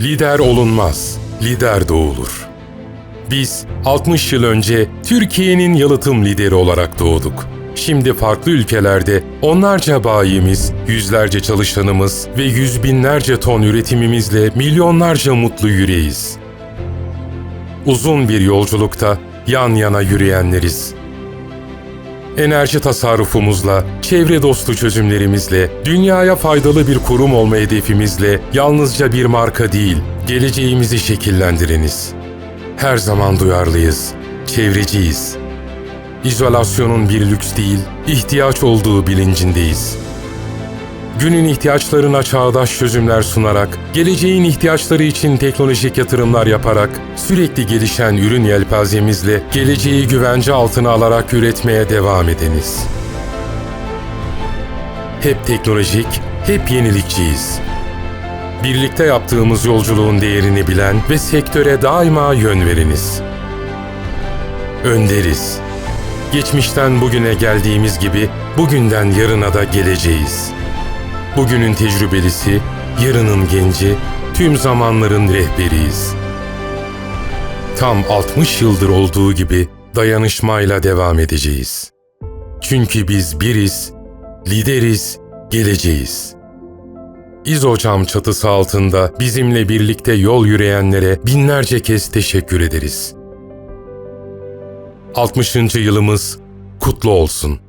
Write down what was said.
Lider olunmaz, lider doğulur. Biz 60 yıl önce Türkiye'nin yalıtım lideri olarak doğduk. Şimdi farklı ülkelerde onlarca bayimiz, yüzlerce çalışanımız ve yüz binlerce ton üretimimizle milyonlarca mutlu yüreğiz. Uzun bir yolculukta yan yana yürüyenleriz. Enerji tasarrufumuzla, çevre dostu çözümlerimizle, dünyaya faydalı bir kurum olma hedefimizle yalnızca bir marka değil, geleceğimizi şekillendiriniz. Her zaman duyarlıyız, çevreciyiz. İzolasyonun bir lüks değil, ihtiyaç olduğu bilincindeyiz. Günün ihtiyaçlarına çağdaş çözümler sunarak, geleceğin ihtiyaçları için teknolojik yatırımlar yaparak, sürekli gelişen ürün yelpazemizle geleceği güvence altına alarak üretmeye devam ediniz. Hep teknolojik, hep yenilikçiyiz. Birlikte yaptığımız yolculuğun değerini bilen ve sektöre daima yön veriniz. Önderiz. Geçmişten bugüne geldiğimiz gibi bugünden yarına da geleceğiz. Bugünün tecrübelisi, yarının genci, tüm zamanların rehberiyiz. Tam 60 yıldır olduğu gibi dayanışmayla devam edeceğiz. Çünkü biz biriz, lideriz, geleceğiz. İzocam çatısı altında bizimle birlikte yol yürüyenlere binlerce kez teşekkür ederiz. 60. yılımız kutlu olsun.